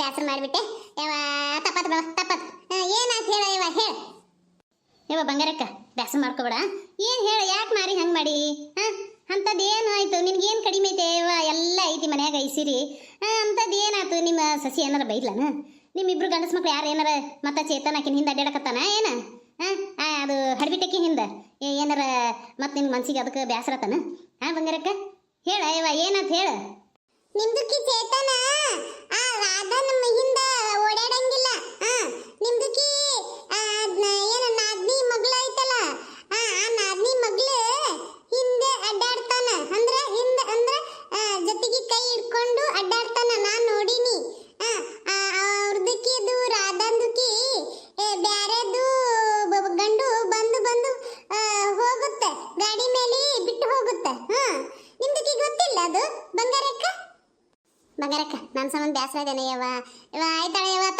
ಬ್ಯಾಸರ ಮಾಡಿಬಿಟ್ಟೆ. ಯವಾ ತಪ್ಪತ್ ಬಾ ತಪ್ಪತ್. ಏನಾಯ್ತು ಹೇಳ ಇವ ಹೇಳ. ಯವ್ವ, ಬಂಗಾರಕ್ಕ, ಬ್ಯಾಸರ ಮಾಡ್ಕೋಬೇಡ. ಏನು ಹೇಳಿ, ಯಾಕೆ ಮಾರಿ, ಹಂಗೆ ಮಾಡಿ? ಹಾಂ ಅಂಥದ್ದು ಏನು ಆಯಿತು? ನಿನ್ಗೇನು ಕಡಿಮೆ ಐತೆ? ಯವ್ವ, ಎಲ್ಲ ಐತಿ ಮನ್ಯಾಗ ಐಸಿರಿ ಅಂಥದ್ದು ಏನಾಯ್ತು ನಿಮ್ಮ ಸಸಿ ಏನಾರ ಬೈದ್ಲನ? ನಿಮ್ಮಿಬ್ರು ಗಂಡಸ ಮಕ್ಳು ಯಾರು ಏನಾರ ಮತ್ತೆ ಚೇತನ ಆಕಿನ ಹಿಂದೆ ಅಡ್ಡಾಡಕತ್ತಾನ ಏನ? ಹಾಂ ಅದು ಹಡ್ಬಿಟ್ಟಕ್ಕೆ ಹಿಂದೆ. ಏನಾರ ಮತ್ತೆ ನಿನ್ನ ಮನ್ಸಿಗೆ ಅದಕ್ಕೆ ಬ್ಯಾಸರತನ? ಹಾಂ, ಬಂಗಾರಕ್ಕ, ಹೇಳ ಇವ ಏನಂತ ಹೇಳ? ನಿಮ್ದಕ್ಕಿ ಚೇತನ? ಆ ರಾಧಾ ನಮ್ಮ ಹಿಂದ ಓಡಾಡಂಗಿಲ್ಲ ಆ ನಿಮ್ದಕ್ಕಿ ಏನ ನಾದ್ನಿ ಮಗ್ಳ ಐತಲ್ಲ ಆ ಆ ನಾದ್ನಿ ಮಗ್ಳ ಹಿಂದೆ ಅಡ್ಡಾಡ್ತಾನ ಅಂದ್ರ ಹಿಂದ ಅಂದ್ರ ಆ, ಜೊತೆಗೆ ಕೈ ಹಿಡ್ಕೊಂಡು ಅಡ್ಡಾಡ್ತಾನ ನಾನ್ ನೋಡಿನಿ ಆ ಆ, ಅವ್ರದಕ್ಕಿ ಇದು ರಾಧಾಂದುಕಿ ಬ್ಯಾರೆದು ಬ- ಗಂಡು ಬಂದು ಬಂದು ಆ, ಹೋಗುತ್ತೆ ಗಾಡಿ ಮೇಲೆ ಬಿಟ್ಟು ಹೋಗುತ್ತೆ ಹಾ ನಿಮ್ದಕ್ಕೆ ಗೊತ್ತಿಲ್ಲ ಅದು ಬಂಗಾರಕ್ಕ ಬಂಗಾರಕ್ಕ ಬ್ಯಾಸರ ಇವ ಆಯ್ತಾಳ ಯವ್ವ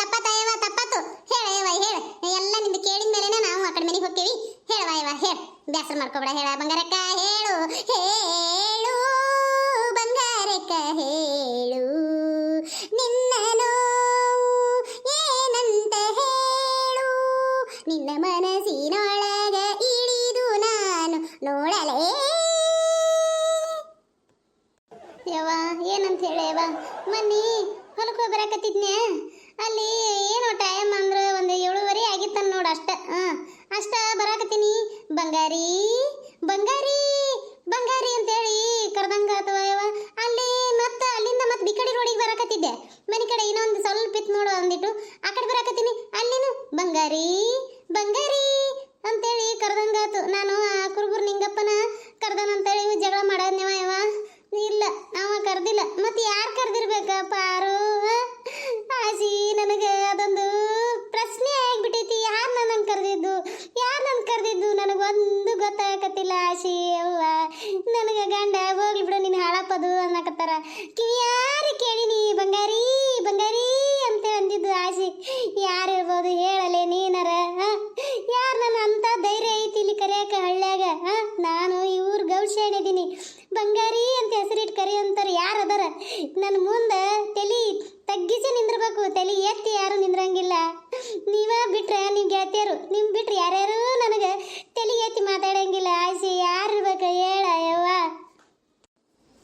ತಪ್ಪತ್ತು. ಹೇಳ, ಯವ್ವ, ಹೇಳ. ಎಲ್ಲ ನಿಂದು ಕೇಳಿದ ಮೇಲೆನೆ ನಾವು ಆ ಕಡೆ ಮನೆಗೆ ಹೋಗ್ತೀವಿ. ಹೇಳವ ಹೇಳ. ಬ್ಯಾಸರ ಮಾಡ್ಕೋಬೇಡ, ಹೇಳ. ಬಂಗಾರಕ್ಕ, ಹೇಳು. ಹೇಳು, ಬಂಗಾರಕ್ಕ, ಹೇಳು. ನಿನ್ನ ಏನಂತ ಹೇಳು. ನಿನ್ನ ಮನಸ್ಸಿನೊಳಗ ಇಳಿದು ನಾನು ನೋಡಲೇ. ಯವ್ವ, ಏನಂತ ಹೇಳಿ ಮನಿ ಹೊಲಕ್ಕೆ ಹೋಗಿ ಬರಾಕತ್ತಿದ್ನೆ ಅಲ್ಲಿ ಏನೋ ಟೈಮ್ ಅಂದ್ರೆ ಒಂದು ಏಳುವರೆ ಆಗಿತ್ತನ್ ನೋಡು ಅಷ್ಟ ಹಾಂ ಅಷ್ಟ ಬರಾಕತ್ತೀನಿ ಬಂಗಾರಿ ಬಂಗಾರಿ ಬಂಗಾರಿ ಅಂತೇಳಿ ಕರ್ದಂಗ ಆತವ ಯವ್ವ ಅಲ್ಲಿ ಮತ್ತೆ ಅಲ್ಲಿಂದ ಮತ್ತೆ ಬಿಕಡಿ ರೋಡಿಗೆ ಬರಾಕತ್ತಿದ್ದೆ ಮನೆ ಕಡೆ ಇನ್ನೊಂದು ಸ್ವಲ್ಪ ಇತ್ತು ನೋಡು ಅಂದಿಟ್ಟು ಆ ಕಡೆ ಬರಾಕತ್ತೀನಿ ಅಲ್ಲಿನು ಬಂಗಾರಿ ಬಂಗಾರಿ ಅಂತೇಳಿ ಕರ್ದಂಗಾತು ನಾನು ಆ ಕುರುಬುರ್ ನಿಂಗಪ್ಪನ ಕರ್ದನಂತೇಳಿ ಇವ್ ಜಗಳ ಮಾಡದ್ನೇವ ಯವ್ವ ಇಲ್ಲ ಅವ ಕರ್ದಿಲ್ಲ ಮತ್ತೆ ಯಾರು ಕರ್ದಿರ್ಬೇಕ ಪಾರು ಆಸಿ ನನಗೆ ಅದೊಂದು ಪ್ರಶ್ನೆ ಆಗ್ಬಿಟ್ಟೈತಿ ಯಾರು ನನ್ನ ಕರೆದಿದ್ದು ಯಾರು ನನ್ನ ಕರೆದಿದ್ದು ನನಗೊಂದು ಗೊತ್ತಾಗತ್ತಿಲ್ಲ ಆಶಿ ಅವ್ವ ನನಗೆ ಗಂಡ ಹೋಗ್ಲಿ ಬಿಡು ನೀನು ಹಾಳಪ್ಪದು ಅನ್ನಕತ್ತಾರ ಕಿವಿಯಾರಿ ಕೇಳಿನಿ ಬಂಗಾರಿ ಬಂಗಾರಿ ಅಂತ ಅಂದಿದ್ದು ಆಸೆ. ಯಾರು ಇರ್ಬೋದು ಹೇಳಲೆ ನೀನರ? ಯಾರು ನನ್ನ ಅಂತ ಧೈರ್ಯ ಐತಿ ಇಲ್ಲಿ ಕರೆಯಕ್ಕೆ ಹಳ್ಳ್ಯಾಗ? ನಾನು ಈ ಊರ್ ಗೌಶಾಣಿದೀನಿ ಬಂಗಾರಿ ಅಂತ ಹೆಸರಿಟ್ಟು ಕರಿ ಅಂತಾರೆ ಯಾರು ಅದಾರ? ನನ್ನ ಮುಂದೆ ತಲೆ ತಗ್ಗಿಸಿ ನಿಂದಿರ್ಬೇಕು, ತಲೆ ಎತ್ತಿ ಯಾರು ನಿಂದ್ರಂಗಿಲ್ಲ. ನೀವ ಬಿಟ್ರೆ ನೀವು ಗೆಳತಿಯರು, ನಿಮ್ ಬಿಟ್ರೆ ಯಾರ್ಯಾರು ನನಗೆ ತಲೆ ಎತ್ತಿ ಮಾತಾಡಂಗಿಲ್ಲ. ಆಸೆ ಯಾರು ಇರ್ಬೇಕು ಹೇಳ ಯವ್ವ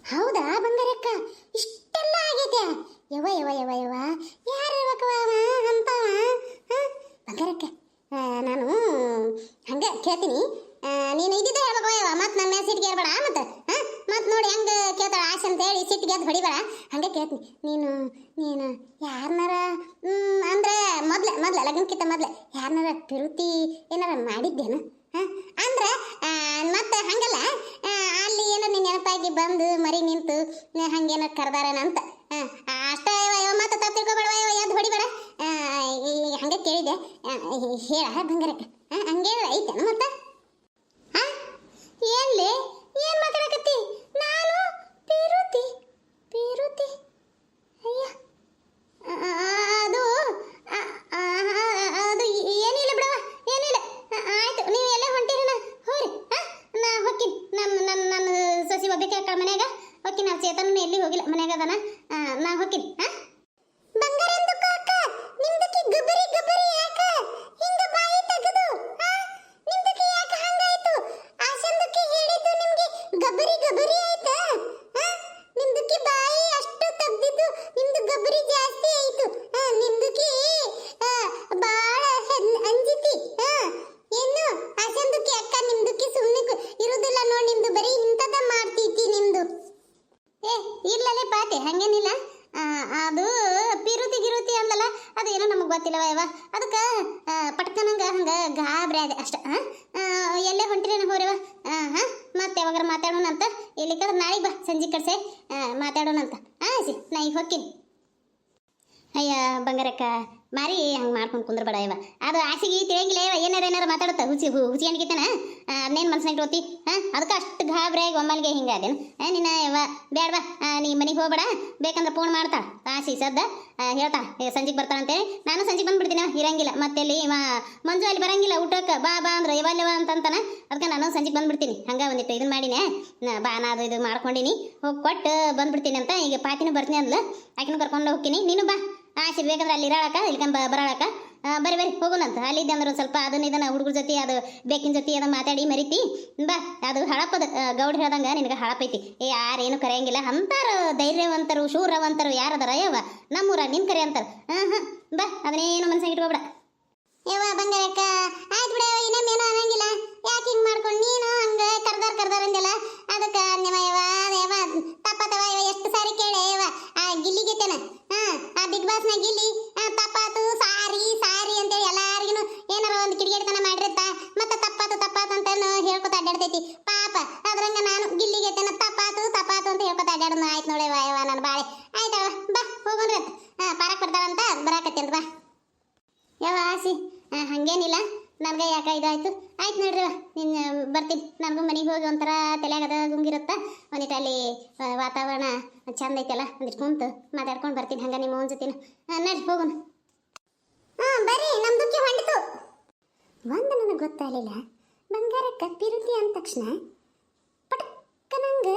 ಹೌದಾ? ಯವ್ವ ಯಾರು ಇರ್ಬೇಕವ ಅವ ಅಂತವ? ನಾನು, ಹಂಗೆ ಕೇಳ್ತೀನಿ. ನೀನು ಇದ್ದಿದ್ದೆ ಹೇಳ್ಬೇಕು ಯವ್ವ ಮತ್ತೆ ನನ್ನ ಮೇಲೆ ಸಿಟ್ಟಿಗೆ ಇರ್ಬೇಡ ಮತ್ತೆ, ಹಾಂ? ಮತ್ತೆ ನೋಡಿ ಹೆಂಗೆ ಕೇಳ್ತಾಳ ಆಶೆ ಅಂತ ಹೇಳಿ ಸಿಟ್ಟಿಗೆ ಅದು ಹೊಡಿಬೇಡ. ಹಂಗೆ ಕೇಳ್ತೀನಿ. ನೀನು ನೀನು ಯಾರನ್ನಾರ ಅಂದ್ರೆ ಮೊದಲೇ ಮೊದಲೇ, ಲಗ್ನಕ್ಕಿಂತ ಮೊದಲೇ ಯಾರನ್ನಾರ ಪ್ರೀತಿ ಏನಾರ ಮಾಡಿದ್ದೇನು? ಹಾಂ? ಅಂದ್ರೆ ಮತ್ತೆ ಹಂಗಲ್ಲ. ಅಲ್ಲಿ ಏನೋ ನಿನ್ನ ನೆನಪಾಗಿ ಬಂದು ಮರಿ ನಿಂತು ಹಂಗೇನೋ ಹಂಗೇನೋ ಕರ್ದಾರೇನ ಅಂತ ಆ, ಅಷ್ಟೇ ಯವ್ವ, ಯವ್ವ, ಹೊಡಿಬೇಡ. ಆ, ಈ- ಹಂಗೆ ಕೇಳಿದೆ. ಹೇಳ ಬಂಗಾರಕ್ಕ. ಹಂಗೆ ಐತೆ ಮತ್ತೆ? ಏನ್ಲೆ ಏನ್ ಮಾತಾಡಕತ್ತಿ? ನಾನು ಪೀರುತಿ ಪೀರುತಿ. ಅಯ್ಯ ಅದು ಅದು ಏನಿಲ್ಲ ಬಿಡವ ಏನಿಲ್ಲ. ಆಯ್ತು ನೀವು ಎಲ್ಲ ಹೊಂಟಿರನ ಹೋರಿ? ನಾ ಹೊಕ್ಕಿನ್ ನಮ್ಮ ನನ್ನ ನನ್ನ ಸಸಿ ಒಬ್ಬಕ್ಕೆ ಮನ್ಯಾಗ. ಹೊಕ್ಕಿನ ನಾವು ಚೇತನ ಎಲ್ಲಿ ಹೋಗಿಲ್ಲ ಮನ್ಯಾಗ ಅದಾನ. ನಾ ಹೊಕ್ಕಿನ್ ಆ. ಬಂಗಾರ ಕಾಕ ನಿಮ್ದಕ್ಕೆ ಗಬರಿ ಗಬರಿ ಯಾಕ ಹಿಂಗ ಬಾಯಿ ತೆಗೆದು ಆ? ನಿಮ್ದಕ್ಕೆ ಯಾಕ ಹಂಗಾಯ್ತು ಆಶಂದಕ್ಕೆ ಹೇಳಿದ್ದು ನಿಮ್ಗೆ ಗಬ್ಬರಿ ಗಬ್ಬರಿ ಆಯ್ತಾ ಆ? ನಿಮ್ದಕ್ಕೆ ಬಾಯಿ ಅಷ್ಟು ತೆಗ್ದಿದ್ದು ನಿಮ್ದು ಗಬ್ಬರಿ ಜಾಸ್ತಿ ಆಯ್ತು ಆ, ನಿಮ್ದಕ್ಕೆ ಆ, ಬಾಳ ಹೆನ್- ಅಂಜಿತಿ ಆ, ಏನು ಆಶಂದಕ್ಕೆ ಅಕ್ಕ ನಿಮ್ದಕ್ಕೆ ಸುಮ್ಮನೆ ಇರುದಿಲ್ಲ ನೋಡಿ ನಿಮ್ದು ಬರೀ ಇಂಥದ ಮಾಡ್ತೀತಿ ನಿಮ್ದು ಏ ಇರ್ಲಲ್ಲೇ ಪಾತೆ ಹಂಗೇನಿಲ್ಲ ಆ, ಅದು ಪಿರುತಿ ಗಿರುತಿ ಅಂದಲ್ಲ ಅದು ಏನೋ ನಮಗೆ ಗೊತ್ತಿಲ್ಲವ ಯವ್ವ ಅದಕ್ಕೆ ಪಟ್ಕನಂಗ ಹಂಗ ಗಾಬರಿ ಆದೆ ಅಷ್ಟ ಆ? ಆ, ಎಲ್ಲೇ ಹೊಂಟಿರೇನ ಹೋರಿವ ಹಾಂ ಮತ್ತೆ ಯಾವಾಗಾರ ಮಾತಾಡೋಣ ಅಂತ ಇಲ್ಲಿ ಕಡೆ ನಾಳೆಗೆ ಬಾ, ಸಂಜೆ ಕಡೆ ಮಾತಾಡೋಣ ಅಂತ ಹಾಂ ಸಿ, ನಾ ಈಗ ಹೋಗ್ತೀನಿ. ಅಯ್ಯ, ಬಂಗಾರಕ್ಕ ಮಾರಿ ಹಂಗೆ ಮಾಡ್ಕೊಂಡು ಕುಂದ್ರಬೇಡ ಇವ. ಅದು ಆಸೆಗೆ ತಿಳಿಯಂಗಿಲ್ಲ ಇವ ಏನಾರ ಏನಾರ ಮಾತಾಡುತ್ತ ಹುಸಿ ಹು ಹುಸಿ ಅನ್ಕಿತಾನ ಅದನ್ನೇನು ಮನ್ಸಿನಾಗ ಇಟ್ಕೋತಿ? ಹಾಂ ಅದಕ್ಕೆ ಅಷ್ಟು ಗಾಬರಿಯಾಗಿ ಒಮ್ಮಲ್ಗೆ ಹಿಂಗಾದೇನು ನಿನ್ನ ಇವ ಬೇಡ ಬಾ ಆ, ನೀ ಮನೆಗೆ ಹೋಗ್ಬೇಡ ಬೇಕಂದ್ರೆ ಫೋನ್ ಮಾಡ್ತಾ ಆಸಿ ಸದ್ದ ಹೇಳ್ತಾ ಸಂಜೆಗೆ ಬರ್ತಾಳಂತೇಳಿ ನಾನು ಸಂಜೆಗೆ ಬಂದ್ಬಿಡ್ತೀನಿ ಇರಂಗಿಲ್ಲ ಮತ್ತೆ ಇಲ್ಲಿ ಮಂಜು ಅಲ್ಲಿ ಬರಂಗಿಲ್ಲ ಊಟಕ್ಕೆ ಬಾ ಬಾ ಅಂದ್ರೆ ಇವಲ್ಲವ ಅಂತಂತಾನೆ. ಅದಕ್ಕೆ ನಾನು ಸಂಜೆಗೆ ಬಂದ್ಬಿಡ್ತೀನಿ ಹಂಗೆ ಒಂದಿಟ್ಟು ಇದನ್ನ ಮಾಡಿನೇ. ಬಾ ನಾ ಅದು ಇದು ಮಾಡ್ಕೊಂಡಿನಿ. ಹೋಗಿ ಕೊಟ್ಟು ಬಂದ್ಬಿಡ್ತೀನಿ ಅಂತ ಈಗ ಪಾತಿನೂ ಬರ್ತೀನಿ ಅಂದ್ಲು. ಆಕಿನೂ ಕರ್ಕೊಂಡು ಹೋಗ್ತೀನಿ. ನೀನು ಬಾ. ಆಸೆ ಬೇಕಂದ್ರೆ ಅಲ್ಲಿ ಇರಾಳಕ ಇಲ್ಕಂಬ ಬರಾಳಕ ಆ, ಬರಿ ಹೋಗುನಂತ ಅಲ್ಲಿದ್ದೆ ಅಂದ್ರೆ ಒಂದು ಸ್ವಲ್ಪ ಅದನ್ನ ಇದನ್ನ ಹುಡುಗರ ಜೊತೆ ಅದು ಬೇಕಿನ ಜೊತೆ ಅದನ್ನ ಮಾತಾಡಿ ಮರಿತಿ. ಬಾ ಅದು ಹಳಪದ ಗೌಡ ಹೇಳ್ದಂಗ ನಿನಗೆ ಹಳಪೈತಿ. ಏ ಯಾರೇನು ಕರೆಯಂಗಿಲ್ಲ. ಅಂತಾರ ಧೈರ್ಯವಂತರು ಶೂರವಂತರು ಯಾರದಾರ? ಯಾವ ನಮ್ಮೂರ ನಿನ್ ಕರೆ ಅಂತಾರ. ಹಾಂ ಹಾಂ ಬಾ ಅದನ್ನೇನು ಮನ್ಸಾಗ ಇಟ್ಕೋಬೇಡ. ಯವ್ವ ಬಂಗಾರಕ್ಕ ಆಯ್ತು ಬಿಡ ಇನ್ನೊಮ್ಮೆ ಏನೋ ಅನ್ನಂಗಿಲ್ಲ ಯಾಕೆ ಹಿಂಗ್ ಮಾಡ್ಕೊಂಡು ನೀನು ಹಂಗ ಕರ್ದಾರ ಕರ್ದಾರ ಅಂದೆಲ್ಲ ಅದಕ್ಕೆ ನಿಮ್ಮ ಯವ್ವ ಯವ್ವ ತಪ್ಪತವ ಯವ್ವ ಎಷ್ಟು ಸಾರಿ ಕೇಳೆ ಯವ್ವ ಆ ಗಿಲ್ಲಿಗೆತೇನ ಹಾ ಆ ಬಿಗ್ ಬಾಸ್ನ ಗಿಲ್ಲಿ ಆ, ತಪ್ಪಾತು ಸಾರಿ ಸಾರಿ ಅಂತೇಳಿ ಎಲ್ಲಾರಿಗೂ ಏನಾರ ಒಂದು ಕಿಡಿಗೇಡಿತನ ಮಾಡಿರುತ್ತ ಮತ್ತೆ ತಪ್ಪಾತು ತಪ್ಪಾತು ಅಂತ ಹೇಳ್ಕೊತ ಅಡ್ಡಾಡ್ತೈತಿ ಪಾಪ ಅದ್ರಂಗ ನಾನು ಗಿಲ್ಲಿಗೆತೇನ ತಪ್ಪಾತು ತಪ್ಪಾತು ಅಂತ ಹೇಳ್ಕೊತ ನೋಡಿ ಯವ್ವ ನನ್ನ ಬಾಳೆ. ಆಯ್ತವ, ಬಾ ಹೋಗೋಣ್ರಿ ಹಾ, ಪಾರಕ್ ಬರ್ತಾರಂತ ಬರಾಕತ್ತೇನ್ರಿ ಬಾ. ಯಾವ ಆಸಿ. ಹಂಗೇನಿಲ್ಲ. ನನಗೆ ಯಾಕೆ ಇದಾಯ್ತು ಆಯ್ತು? ನೋಡ್ರಿ ನಿನ್ನ ಬರ್ತೀನಿ. ನನಗೂ ಮನೆಗೆ ಹೋಗಿ ಒಂಥರ ತಲೆಯಾಗದ ಗುಂಗಿರುತ್ತ. ಒಂದಿಟ್ಟು ಅಲ್ಲಿ ವಾತಾವರಣ ಚಂದ ಐತಲ್ಲ ಒಂದಿಟ್ಟು ಕುಂತು ಮಾತಾಡ್ಕೊಂಡು ಬರ್ತೀನಿ. ಹಂಗ ನಿಮ್ಮ ಓನ್ ಜೊತೆನ. ನಡ್ರಿ, ಹೋಗೋಣ. ಹಾಂ, ಬರ್ರಿ ನಮ್ದಕ್ಕೆ ಹೊಂಡಿತು ಒಂದು ನನಗೆ ಗೊತ್ತಾಗಲಿಲ್ಲ. ಬಂಗಾರಕ್ಕ ಪಿರುತಿ ಅಂದ ತಕ್ಷಣ ಪಟಕ್ಕ ನಂಗೆ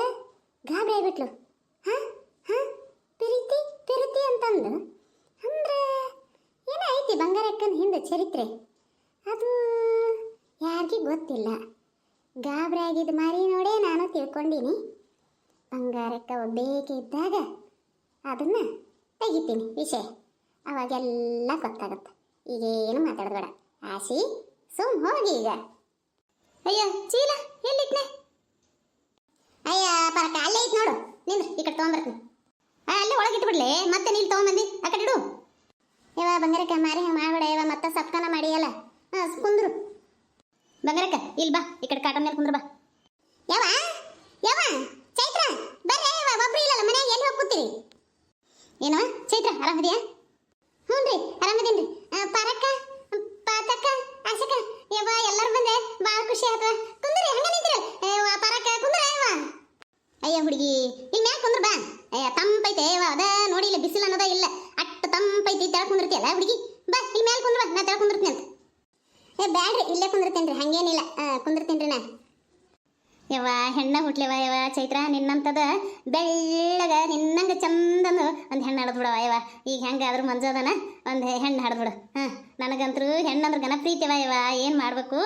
ಗಾಬರಿ ಆಗ್ಬಿಟ್ಲು. ಪಿರಿತಿ ಪ್ರೀತಿ ಅಂತಂದು. ಅಂದ್ರೆ ಏನೋ ಐತಿ ಬಂಗಾರಕ್ಕನ ಹಿಂದೆ ಚರಿತ್ರೆ? ಅದು ಯಾರಿಗೆ ಗೊತ್ತಿಲ್ಲ. ಗಾಬರಿ ಆಗಿದ್ದು ಮಾರಿ ನೋಡೇ ನಾನು ತಿಳ್ಕೊಂಡಿನಿ. ಬಂಗಾರಕ್ಕ ಬೇಕಿದ್ದಾಗ ಅದನ್ನ ತೆಗಿತೀನಿ ವಿಷಯ. ಅವಾಗೆಲ್ಲ ಗೊತ್ತಾಗುತ್ತೆ. ಈಗೇನು ಮಾತಾಡಬೇಡ ಆಸಿ ಸುಮ್ ಹೋಗಿ ಈಗ. ಅಯ್ಯೋ, ಚೀಲ ಎಲ್ಲಿಟ್ನೆ ಅಯ್ಯ, ಪರಕ, ಅಲ್ಲೇ ನೋಡು. ನಿಂದ್ರ ಈ ಕಡೆ ತೊಗೊಂಬರ್ತೀನಿ ಅಲ್ಲೇ ಒಳಗೆ ಇಟ್ಬಿಡ್ಲೆ ಮತ್ತೆ ನೀಲ್ ತೊಗೊಂಬಂದಿ ಆ ಕಡೆ ಇಡು. ಇವ ಬಂಗಾರಕ್ಕ, ಮಾರಿ ಹಂಗೆ ಮಾಡಬೇಡ ಇವ ಮತ್ತೆ ಸಪ್ಕನ ಮಾಡಿಯಲ್ಲ ಹಾಂ ಕುಂದ್ರು. ಬಂಗಾರಕ್ಕ ಇಲ್ಲಿ ಬಾ, ಈ ಕಡೆ ಕಾಟನ್ ಮೇಲೆ ಕುಂದ್ರು ಬಾ. ಯಾವ ಯಾವ ಚೈತ್ರ, ಬರ್ರಿ ಯವ ಒಬ್ರು ಇಲ್ಲಲ್ಲ ಮನೆಯಾಗ, ಎಲ್ಲಿ ಹೋಗಿ ಕೂತೀರಿ? ಏನವ ಚೈತ್ರ, ಆರಾಮದಿಯಾ? ಹ್ಞೂ ರೀ ಆರಾಮದೀನಿ ರೀ ಪಾರಕ್ಕ ಪಾತಕ್ಕ ಆಶಕ್ಕ ಯವ್ವ ಎಲ್ಲರೂ ಬಂದೆ ಭಾಳ ಖುಷಿ ಆಯ್ತು ಕುಂದ್ರಿ ಹಂಗ ನಿಂತ್ರಿ ಯವ್ವ ಪಾರಕ್ಕ ಕುಂದ್ರ ಯವ್ವ ಅಯ್ಯ ಹುಡುಗಿ ಇಲ್ಲಿ ಮ್ಯಾಲ ಕುಂದ್ರ ಬಾ ಅಯ್ಯ ತಂಪೈತೆ ಯವ್ವ ಅದ ನೋಡಿ ಇಲ್ಲ ಬಿಸಿಲು ಅನ್ನೋದ ಇಲ್ಲ ಅಟ್ಟು ತಂಪೈತಿ ತೆಳ ಕುಂದಿರ್ತಿಯಲ್ಲ ಹುಡುಗಿ ಬಾ ಇಲ್ಲಿ ಮ್ಯಾಲ ಕುಂದ್ರ ಬಾ ನಾ ತೆಳ ಕುಂದಿರ್ತೀನಿ ಅಂತ ಏ ಬ್ಯಾಡ್ರಿ ಇಲ್ಲೇ ಕುಂದಿರ್ತೇನ್ರಿ, ಹಂಗೇನಿಲ್ಲ. ಕುಂದಿರ್ತೇನ್ರಿ ನಾ. ಯವ್ವ, ಹೆಣ್ಣ ಹುಟ್ಲಿವ ಯವ ಚೈತ್ರ ನಿನ್ನಂತದ ಬೆಳ್ಳಗ, ನಿನ್ನಂಗ ಚಂದನು ಒಂದು ಹೆಣ್ಣು ಹಡ್ದು ಬಿಡವ ಯವ ಈಗ ಹೆಂಗಾದ್ರೂ ಮಂಜದನ ಒಂದು ಹೆಣ್ಣು ಹಡ್ದು ಬಿಡು. ಹಾಂ, ನನಗಂತರೂ ಹೆಣ್ಣಂದ್ರೆ ಗನ ಪ್ರೀತಿವ ಯವ ಏನು ಮಾಡಬೇಕು?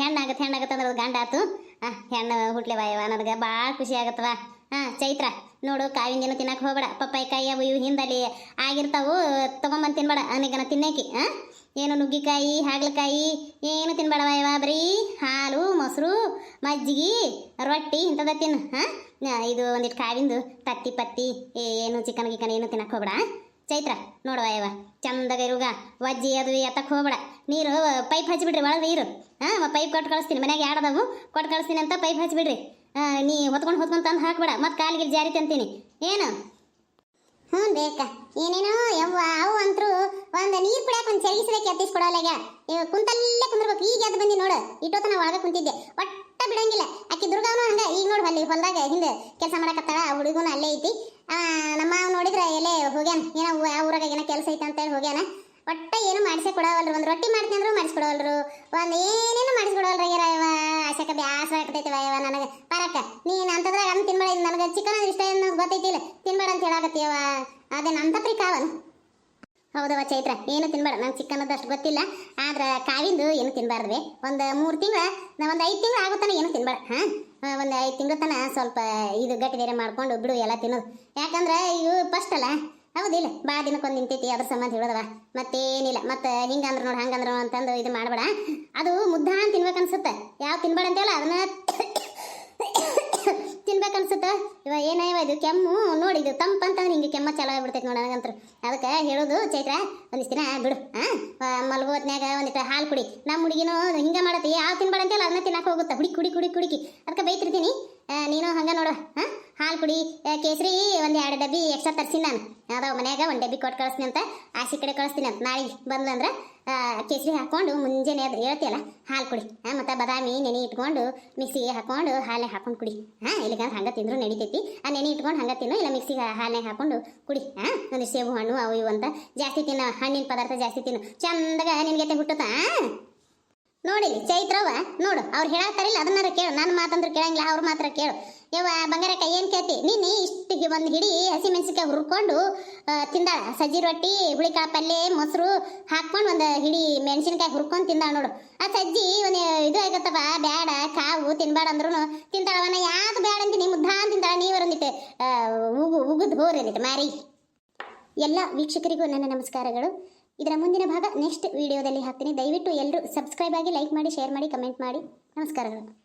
ಹೆಣ್ಣಾಗತ್ತೆ ಹೆಣ್ಣಾಗತ್ತೆ ಅಂದ್ರೆ ಅದು ಗಂಡ ಆತು. ಹಾಂ ಹೆಣ್ಣು ಹುಟ್ಲೆವ ಯವ ನನಗೆ ಭಾಳ ಖುಷಿ ಆಗತ್ತವ ಹಾಂ, ಚೈತ್ರ, ನೋಡು ಕಾವಿಂದೇನು ತಿನ್ನಕ್ಕೆ ಹೋಗ್ಬೇಡ. ಪಪ್ಪಾಯಿ ಕಾಯಿ ಅವು ಇವು ಹಿಂದಲ್ಲಿ ಆಗಿರ್ತಾವು, ತೊಗೊಂಬಂದು ತಿನ್ಬೇಡ. ನನಗನ ತಿನ್ನಕ್ಕೆ ಹಾಂ ಏನು ನುಗ್ಗಿಕಾಯಿ, ಹಾಗಲಕಾಯಿ, ಏನು ತಿನ್ಬೇಡವ ಯವ ಬರೀ ಹಾಲು, ಮೊಸರು, ಮಜ್ಜಿಗೆ, ರೊಟ್ಟಿ ಇಂಥದ ತಿನ್ನು, ಹಾಂ? ಇದು ಒಂದಿಟ್ಟು ಕಾವಿಂದು ತತ್ತಿ ಪತ್ತಿ ಏನು ಚಿಕನ್ ಗಿಕನ್ ಏನು ತಿನ್ನಕ್ಕೆ ಹೋಗ್ಬೇಡ ಚೈತ್ರ, ನೋಡುವ ಯವ ಚಂದಾಗ ಇರುಗ, ವಜ್ಜಿ ಅದು ಎತ್ತಕ್ಕೆ ಹೋಗ್ಬೇಡ. ನೀರು ಪೈಪ್ ಹಚ್ಚಿಬಿಡ್ರಿ ಒಳಗೆ ನೀರು, ಹಾಂ? ಪೈಪ್ ಕೊಟ್ಟು ಕಳಿಸ್ತೀನಿ, ಮನ್ಯಾಗ ಯಾಡದವು ಕೊಟ್ಟು ಕಳಿಸ್ತೀನಿ ಅಂತ ಪೈಪ್ ಹಚ್ಚಿಬಿಡ್ರಿ ನೀ ಹೊತ್ಕೊಂಡು ಹೊತ್ಕೊಂಡು ತಂದು ಹಾಕ್ಬೇಡ, ಮತ್ತೆ ಕಾಲಿಗೆ ಜಾರಿ ತಂತೀನಿ. ಏನು? ಹ್ಞೂ ಬೇಕ ಏನೇನೋ ಯವ್ವ, ಅವು ಅಂತರೂ ಒಂದು ನೀರು ಕುಡಿಯಕ್ಕೆ ಒಂದು ಚರಿಗಿಸ್ಬೇಕು ಎತ್ತಿಸ್ಕೊಡೋಲ್ಲಾಗ ಈಗ ಕುಂತಲ್ಲೇ ಕುಂದಿರ್ಬೇಕು, ಈಗ ಎದ್ದು ಬಂದಿ ನೋಡು, ಇಟ್ಟೋತನ ಒಳಗೆ ಕುಂತಿದ್ದೆ. ಒಟ್ಟ ಬಿಡಂಗಿಲ್ಲ, ಆಕಿ ದುರ್ಗಾವನು ಹಂಗ, ಈಗ ನೋಡು ಅಲ್ಲಿ ಹೊಲದಾಗ ಹಿಂದೆ ಕೆಲಸ ಮಾಡಕತ್ತಾಳ, ಆ ಹುಡುಗನ ಅಲ್ಲೇ ಐತಿ. ನಮ್ಮ ನೋಡಿದ್ರೆ ಎಲ್ಲೇ ಹೋಗ್ಯಾನ, ಏನೋ ಆ ಊರಾಗ ಏನೋ ಕೆಲಸ ಐತೆ ಅಂತೇಳಿ ಹೋಗ್ಯಾನ. ಒಟ್ಟ ಏನು ಮಾಡಿಸೇ ಕೊಡವಲ್ರು ಒಂದು ರೊಟ್ಟಿ ಮಾಡ್ತೀನಿ ಅಂದ್ರೂ ಮಾಡಿಸ್ಕೊಡವಲ್ರು. ಒಂದು ಏನೇನು ಮಾಡಿಸ್ಕೊಡವಲ್ರ ಇವ ಆಶಕ ಬ್ಯಾಸರ ಆಗ್ತೈತಿ ಇವ ನನಗೆ. ಪರಕ್ಕ, ನೀನು ಅಂತದ್ರಾಗ ಅನ್ನ ತಿನ್ಬೇಡ. ನನಗೆ ಚಿಕನ್ ಇಷ್ಟ ಏನು ಗೊತ್ತೈತಿಲ್ಲ. ತಿನ್ಬೇಡ ಅಂತ ಹೇಳಾಕತ್ತೀಯವ ನನ್ನ ತಪ್ಪಿ ಪ್ರಿಕಾವನು ಹೌದವ ಚೈತ್ರ, ಏನು ತಿನ್ಬೇಡ. ನಂಗೆ ಚಿಕನ್ ಅಷ್ಟು ಗೊತ್ತಿಲ್ಲ. ಆದ್ರೆ ಕಾವಿಂದು ಏನು ತಿನ್ಬಾರ್ದ್ವಿ? ಒಂದು ಮೂರು ತಿಂಗಳ ಒಂದು ಐದು ತಿಂಗಳು ಆಗುತ್ತಾನೆ ಏನು ತಿನ್ಬೇಡ. ಹಾಂ? ಒಂದು ಐದು ತಿಂಗಳು ತನ ಸ್ವಲ್ಪ ಇದು ಗಟ್ಟಿ ಬೇರೆ ಮಾಡ್ಕೊಂಡು ಬಿಡು, ಎಲ್ಲ ತಿನ್ನೋದು. ಯಾಕಂದ್ರೆ ಇವು ಫಸ್ಟ್ ಅಲ್ಲ. ಹೌದಿಲ್ಲ ಬಾ ದಿನಕ್ಕೊಂದು ನಿಂತೈತಿ, ಅದ್ರ ಸಂಬಂಧ ಹೇಳೋದವ. ಮತ್ತೇನಿಲ್ಲ, ಮತ್ತೆ ಹಿಂಗಂದ್ರು ನೋಡಿ, ಹಂಗಂದ್ರು ಅಂತಂದು ಇದು ಮಾಡಬೇಡ. ಅದು ಮುದ್ದಾನ್ ತಿನ್ಬೇಕನ್ಸುತ್ತೆ. ಯಾವ ತಿನ್ಬೇಡ ಅಂತೇಳ, ಅದನ್ನ ತಿನ್ಬೇಕನ್ಸುತ್ತ. ಇವ ಏನ ಇವ ಇದು ಕೆಮ್ಮು? ನೋಡಿ, ಇದು ತಂಪಂತಂದ್ರೆ ಹಿಂಗೆ ಕೆಮ್ಮ ಚಾಲು ಆಗ್ಬಿಡ್ತೈತೆ ನೋಡಿ ನನಗಂತರು. ಅದಕ್ಕೆ ಹೇಳೋದು, ಚೈತ್ರ, ಒಂದಿಷ್ಟು ದಿನ ಬಿಡು ಹಾಂ ಮಲ್ಗೋತ್ನ್ಯಾಗ ಒಂದಿಷ್ಟು ಹಾಲು ಕುಡಿ. ನಮ್ಮ ಹುಡುಗಿನೂ ಹಿಂಗೆ ಮಾಡತ್ತೆ, ಯಾವ ತಿನ್ಬೇಡ ಅಂತೇಳಿ, ಅದನ್ನ ತಿನ್ನಕ್ಕೆ ಹೋಗುತ್ತೆ. ಹುಡುಕಿ ಕುಡಿ ಕುಡಿ ಕುಡಿಕಿ ಅದಕ್ಕೆ ಬೈತಿರ್ತೀನಿ ಆ, ನೀನು ಹಂಗೆ ನೋಡು ಹಾಂ ಹಾಲು ಹಾಲು ಕುಡಿ ಆ, ಕೇಸರಿ, ಒಂದು ಎರಡು ಡಬ್ಬಿ ಎಕ್ಸ್ಟ್ರಾ ತರ್ಸಿ ನಾನು. ಅದಾವ ಮನ್ಯಾಗ ಒಂದು ಡಬ್ಬಿ ಕೊಟ್ಟು ಕಳಿಸ್ತೀನಿ ಅಂತ ಆಸಿ ಕಡೆ ಕಳಿಸ್ತೀನಿ ಅಂತ. ನಾಳೆ ಬಂದ್ಲಂದ್ರೆ ಕೇಸರಿ ಹಾಕೊಂಡು ಮುಂಜಾನೆ ಅದು ಹೇಳ್ತೀಯಲ್ಲ, ಹಾಲು ಕುಡಿ. ಹಾಂ ಮತ್ತು ಬಾದಾಮಿ, ನೆನೆ ಇಟ್ಕೊಂಡು, ಮಿಕ್ಸಿಗೆ ಹಾಕೊಂಡು ಹಾಲೆ ಹಾಕೊಂಡು ಕುಡಿ. ಹಾಂ ಇಲ್ಲಿಗಂದ್ರೆ ಹಂಗೆ ತಿಂದ್ರು ನಡಿತೈತಿ ಆ, ನೆನೆ ಇಟ್ಕೊಂಡು ಹಂಗೆ ತಿನ್ನು, ಇಲ್ಲ ಮಿಕ್ಸಿಗೆ ಹಾಲೇ ಹಾಕೊಂಡು ಕುಡಿ. ಹಾಂ ಒಂದು ಸೇಬು ಹಣ್ಣು ಅವು ಇವು ಅಂತ ಜಾಸ್ತಿ ತಿನ್ನು, ಹಣ್ಣಿನ ಪದಾರ್ಥ ಜಾಸ್ತಿ ತಿನ್ನು. ಚಂದಾಗ ನಿನಗೆ ಹುಟ್ಟುತ್ತಾ ನೋಡಿಲಿ ಚೈತ್ರವ ನೋಡು, ಅವ್ರು ಹೇಳತ್ತಾರಿಲ್ಲ, ಅದನ್ನಾರ ಕೇಳು. ನನ್ನ ಮಾತಂದ್ರೆ ಕೇಳಂಗಿಲ್ಲ, ಅವ್ರ ಮಾತ್ರ ಕೇಳು. ಯವ್ವ, ಬಂಗಾರಕ್ಕ, ಏನು ಕೇಳ್ತಿ? ನೀನು ಇಷ್ಟಿಗೆ ಒಂದು ಹಿಡಿ ಹಸಿ ಮೆಣಸಿನ್ಕಾಯಿ ಹುರ್ಕೊಂಡು ತಿಂದಾಳ. ಸಜ್ಜಿ ರೊಟ್ಟಿ, ಹುಳಿಕಾಳು ಪಲ್ಯ, ಮೊಸರು ಹಾಕ್ಕೊಂಡು ಒಂದು ಹಿಡಿ ಮೆಣಸಿನ್ಕಾಯಿ ಹುರ್ಕೊಂಡು ತಿಂದಾಳ ನೋಡು. ಆ ಸಜ್ಜಿ ಒಂದು ಇದು ಆಗತ್ತವ ಬ್ಯಾಡ, ಕಾವು ತಿನ್ಬೇಡ ಅಂದ್ರು ತಿಂತಾಳವನ ಯಾವ್ದು ಬ್ಯಾಡ ಅಂತೀನಿ? ಮುದ್ದಾನ್ ತಿಂತಾಳ ನೀವರೊಂದಿಟ್ಟು ಉಗು, ಉಗುದು ಹೋರಿ ಮಾರಿ. ಎಲ್ಲ ವೀಕ್ಷಕರಿಗೂ ನನ್ನ ನಮಸ್ಕಾರಗಳು. ಇದರ ಮುಂದಿನ ಭಾಗ ನೆಕ್ಸ್ಟ್ ವಿಡಿಯೋದಲ್ಲಿ ಹಾಕ್ತೀನಿ. ದಯವಿಟ್ಟು ಎಲ್ಲರೂ ಸಬ್ಸ್ಕ್ರೈಬ್ ಆಗಿ ಲೈಕ್ ಮಾಡಿ ಶೇರ್ ಮಾಡಿ ಕಮೆಂಟ್ ಮಾಡಿ. ನಮಸ್ಕಾರಗಳು.